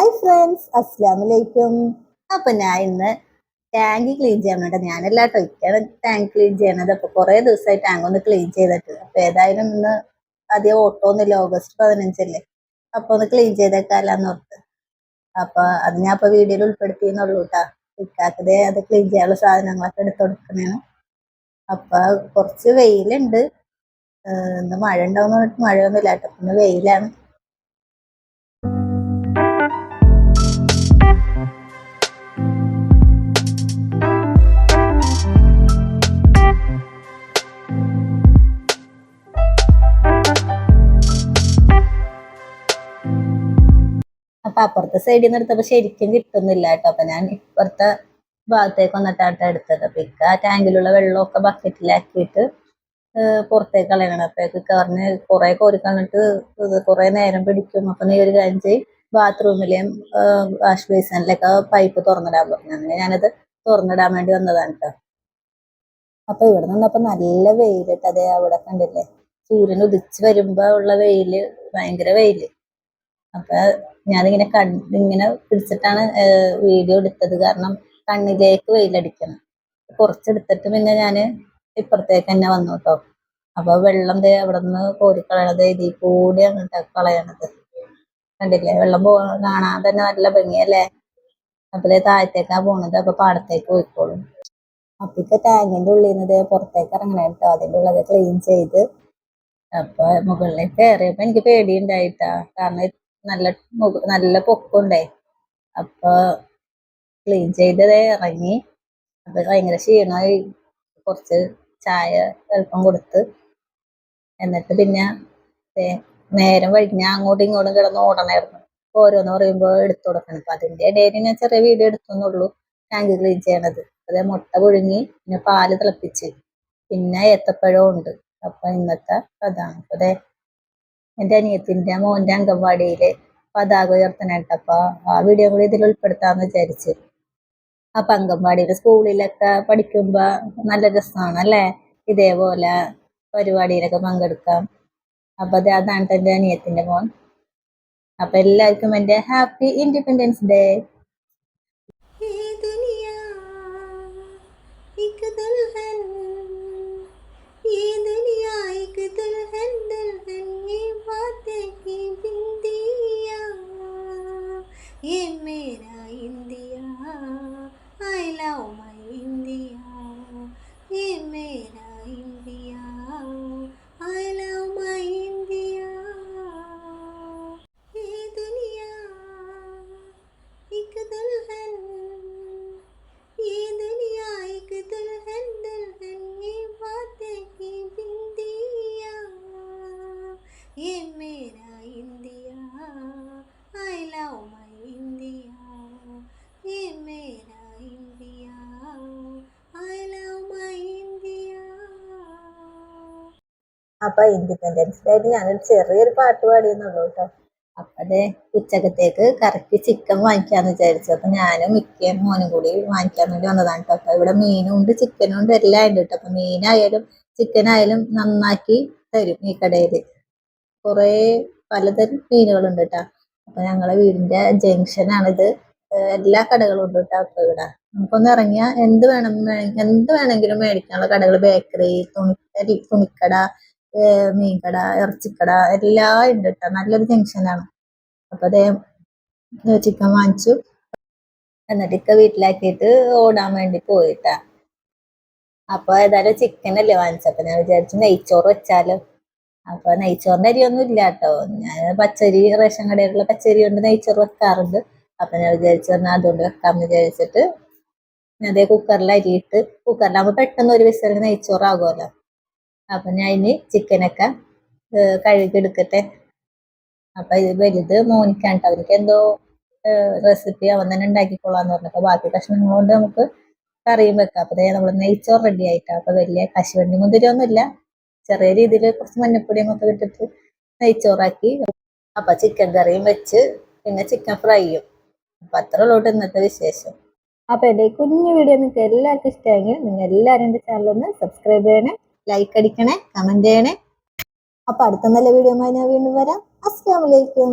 Hi friends അസ്സാം വലൈക്കും അപ്പൊ ഞാൻ ഇന്ന് ടാങ്ക് ക്ലീൻ ചെയ്യാൻ വേണ്ട ഞാനല്ല കേട്ടോ ടാങ്ക് ക്ലീൻ ചെയ്യണത് അപ്പൊ കുറെ ദിവസമായി ടാങ്ക് ഒന്ന് ക്ലീൻ ചെയ്തിട്ട്. അപ്പൊ ഏതായാലും ഇന്ന് അധികം ഓട്ടോ ഒന്നുമില്ല ഓഗസ്റ്റ് പതിനഞ്ചല്ലേ അപ്പൊ ഒന്ന് ക്ലീൻ ചെയ്തേക്കാലാന്ന് ഓർത്ത്. അപ്പൊ അത് ഞാൻ ഇപ്പൊ വീഡിയോയിൽ ഉൾപ്പെടുത്തിയെന്നുള്ളൂ കേട്ടാ. ഇക്കാക്കതേ അത് ക്ലീൻ ചെയ്യാനുള്ള സാധനങ്ങളൊക്കെ എടുത്തു കൊടുക്കണേണ്. അപ്പൊ കുറച്ച് വെയിലുണ്ട്. ഇന്ന് മഴ ഉണ്ടാവുന്ന മഴയൊന്നുമില്ല കേട്ടോ. ഇന്ന് വെയിലാണ്. അപ്പുറത്തെ സൈഡിൽ നിന്ന് എടുത്തപ്പോ ശരിക്കും കിട്ടുന്നില്ല കേട്ടോ. അപ്പൊ ഞാൻ ഇപ്പുറത്തെ ഭാഗത്തേക്ക് വന്നിട്ടാട്ടോ എടുത്തത്. അപ്പൊ ഇക്ക ആ ടാങ്കിലുള്ള വെള്ളമൊക്കെ ബക്കറ്റിലാക്കിയിട്ട് പുറത്തേക്ക് കളയണം. അപ്പൊ പറഞ്ഞ് കുറെ കോരി ഇത് കുറെ നേരം പിടിക്കും. അപ്പൊ നീ ഒരു കാര്യം ചെയ്യും ബാത്റൂമിലെയും വാഷ് ബേസിനിലൊക്കെ പൈപ്പ് തുറന്നിടാൻ പറഞ്ഞു. അങ്ങനെ ഞാനത് തുറന്നിടാൻ വേണ്ടി വന്നതാണ് കേട്ടോ അപ്പൊ ഇവിടെ നിന്നപ്പോ നല്ല വെയിലിട്ട് അതെ അവിടെ കണ്ടില്ലേ? സൂര്യൻ ഉദിച്ച് വരുമ്പോ ഉള്ള വെയിൽ ഭയങ്കര വെയിൽ. അപ്പൊ ഞാനിങ്ങനെ ഇങ്ങനെ പിടിച്ചിട്ടാണ് വീഡിയോ എടുത്തത്. കാരണം കണ്ണിലേക്ക് വെയിലടിക്കണം. കുറച്ചെടുത്തിട്ട് പിന്നെ ഞാൻ ഇപ്പുറത്തേക്ക് തന്നെ വന്നു കേട്ടോ അപ്പൊ വെള്ളം ദേ അവിടെ നിന്ന് കോരിക്കളയണത് ഇതിൽ കൂടി അങ്ങോട്ട് കളയണത്. കണ്ടില്ലേ? വെള്ളം പോ കാണാൻ തന്നെ നല്ല ഭംഗിയല്ലേ? അപ്പൊ താഴത്തേക്കാ പോണത്. അപ്പൊ പാടത്തേക്ക് പോയിക്കോളും. അപ്പിക്ക് ടാങ്കിന്റെ ഉള്ളിൽ നിന്ന് പുറത്തേക്ക് ഇറങ്ങണ കേട്ടോ അതിന്റെ ഉള്ളത് ക്ലീൻ ചെയ്ത് അപ്പൊ മുകളിലേക്ക് കയറിയപ്പോ എനിക്ക് പേടിയുണ്ടായിട്ടാ. കാരണം നല്ല നല്ല പൊക്കുണ്ടേ. അപ്പൊ ക്ലീൻ ചെയ്തത് ഇറങ്ങി. അത് ഭയങ്കര ക്ഷീണമായി. കുറച്ച് ചായ എളുപ്പം കൊടുത്ത്. എന്നിട്ട് പിന്നെ നേരം വഴിഞ്ഞ അങ്ങോട്ടും ഇങ്ങോട്ടും കിടന്ന് ഓടണായിരുന്നു. ഓരോന്ന് പറയുമ്പോൾ എടുത്തു കൊടുക്കണം. അപ്പൊ അതിന്റെ ഇടയിൽ ഞാൻ ചെറിയ വീഡിയോ എടുത്തെന്നുള്ളൂ. ടാങ്ക് ക്ലീൻ ചെയ്യണത്. അതേ മുട്ട പുഴുങ്ങി പിന്നെ പാൽ തിളപ്പിച്ച്. പിന്നെ ഏത്തപ്പഴവും ഉണ്ട്. അപ്പൊ ഇന്നത്തെ അതാണ്. അതെ എന്റെ അനിയത്തിന്റെ മോന്റെ അംഗൻവാടിയിൽ പതാക അപ്പൊ ആ വീഡിയോ കൂടി ഇതിൽ ഉൾപ്പെടുത്താമെന്ന് വിചാരിച്ച്. അപ്പം അംഗൻവാടിയിൽ സ്കൂളിലൊക്കെ പഠിക്കുമ്പോൾ നല്ല രസമാണ് അല്ലേ ഇതേപോലെ പരിപാടിയിലൊക്കെ പങ്കെടുക്കാം. അപ്പം അത് അതാണ് എന്റെ അനിയത്തിന്റെ മോൻ. അപ്പം എല്ലാവർക്കും എന്റെ ഹാപ്പി ഇൻഡിപെൻഡൻസ് ഡേ. അപ്പൊ ഇൻഡിപെൻഡൻസ് ഡേ ആയിട്ട് ഞാനൊരു ചെറിയൊരു പാട്ട് പാടിയെന്നുള്ളൂ കേട്ടോ അപ്പൊ ഉച്ചക്കത്തേക്ക് കറക്റ്റ് ചിക്കൻ വാങ്ങിക്കാന്ന് വിചാരിച്ചു. അപ്പൊ ഞാനും മിക്കയും മോനും കൂടി വാങ്ങിക്കാൻ വേണ്ടി വന്നതാണ് കേട്ടോ അപ്പൊ ഇവിടെ മീനും ഉണ്ട് ചിക്കനും ഉണ്ട് എല്ലാം ഉണ്ട് കേട്ടോ അപ്പൊ മീനായാലും ചിക്കനായാലും നന്നാക്കി തരും ഈ കടയിൽ. കുറേ പലതരം മീനുകളുണ്ട് കേട്ടോ അപ്പൊ ഞങ്ങളെ വീടിന്റെ ജംഗ്ഷനാണിത് എല്ലാ കടകളും ഉണ്ട് കേട്ടോ അപ്പൊ ഇവിടെ. നമുക്കൊന്ന് ഇറങ്ങിയാൽ എന്ത് വേണം എന്ത് വേണമെങ്കിലും മേടിക്കാനുള്ള കടകൾ ബേക്കറി തുണി തുണിക്കട മീൻകട ഇറച്ചിക്കട എല്ലാം ഉണ്ട് കേട്ടോ നല്ലൊരു ജംഗ്ഷനാണ് അപ്പൊ അതേ ചിക്കൻ വാങ്ങിച്ചു. എന്നിട്ട് ഇക്ക വീട്ടിലാക്കിയിട്ട് ഓടാൻ വേണ്ടി പോയിട്ടാ. അപ്പൊ ഏതായാലും ചിക്കൻ അല്ലേ വാങ്ങിച്ചപ്പോ ഞാൻ വിചാരിച്ചു നെയ്ച്ചോറ് വെച്ചാലോ. അപ്പൊ നെയ്ച്ചോറിന്റെ അരിയൊന്നും ഇല്ല കേട്ടോ ഞാൻ പച്ചരി റേഷൻ കടയിലുള്ള പച്ചരി കൊണ്ട് നെയ്ച്ചോറ് വെക്കാറുണ്ട്. അപ്പൊ ഞാൻ വിചാരിച്ചു തന്നെ അതുകൊണ്ട് വെക്കാമെന്ന് വിചാരിച്ചിട്ട് അതേ കുക്കറിൽ അരിയിട്ട് കുക്കറിലാകുമ്പോ പെട്ടെന്ന് ഒരു വിസറിൽ നെയ്ച്ചോറാകുമല്ലോ അപ്പൊ ഞാൻ ഇനി ചിക്കനൊക്കെ കഴുകിയെടുക്കട്ടെ. അപ്പൊ ഇത് വലുത് മോനിക്കാണ് കേട്ടോ അവർക്ക് എന്തോ റെസിപ്പി അവൻ തന്നെ ഉണ്ടാക്കിക്കൊള്ളാന്ന് പറഞ്ഞപ്പോ ബാക്കി കഷ്ണങ്ങൾ കൊണ്ട് നമുക്ക് കറിയും വെക്കാം. അപ്പൊ നമ്മൾ നെയ്ച്ചോറ് റെഡി ആയിട്ടാ. അപ്പൊ വലിയ കശുവണ്ടി മുന്തിരി ഒന്നുമില്ല ചെറിയ രീതിയിൽ കുറച്ച് മഞ്ഞപ്പൊടിയും ഒക്കെ ഇട്ടിട്ട് നെയ്ച്ചോറാക്കി. അപ്പൊ ചിക്കൻ കറിയും വെച്ച് പിന്നെ ചിക്കൻ ഫ്രൈയും അപ്പൊ അത്ര ഉള്ളൂട്ട് ഇന്നത്തെ വിശേഷം. അപ്പൊ എന്റെ കുഞ്ഞു വീഡിയോ നിങ്ങൾക്ക് എല്ലാവർക്കും ഇഷ്ടമെങ്കിൽ നിങ്ങൾ എല്ലാവരും എന്റെ ചാനൽ ഒന്ന് സബ്സ്ക്രൈബ് ചെയ്യണേ. ലൈക്ക് അടിക്കണേ കമന്റ് ചെയ്യണേ. അപ്പൊ അടുത്ത നല്ല വീഡിയോ ഞാൻ വീണ്ടും വരാം. അസ്സാം വലൈക്കും